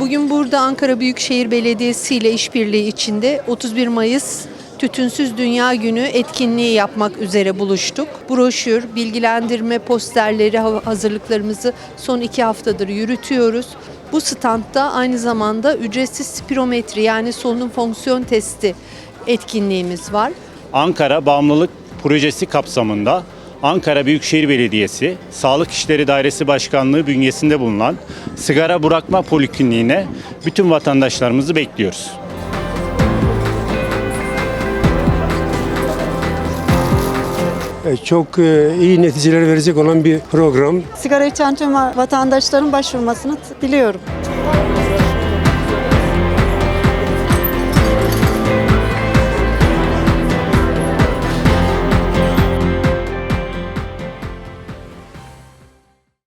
Bugün burada Ankara Büyükşehir Belediyesi ile işbirliği içinde 31 Mayıs Tütünsüz Dünya Günü etkinliği yapmak üzere buluştuk. Broşür, bilgilendirme posterleri ha- hazırlıklarımızı son iki haftadır yürütüyoruz. Bu standta aynı zamanda ücretsiz spirometri yani solunum fonksiyon testi etkinliğimiz var. Ankara Bağımlılık Projesi kapsamında Ankara Büyükşehir Belediyesi Sağlık İşleri Dairesi Başkanlığı bünyesinde bulunan sigara bırakma polikliniğine bütün vatandaşlarımızı bekliyoruz. Çok e, iyi neticeler verecek olan bir program. Sigara içen tüm vatandaşların başvurmasını diliyorum.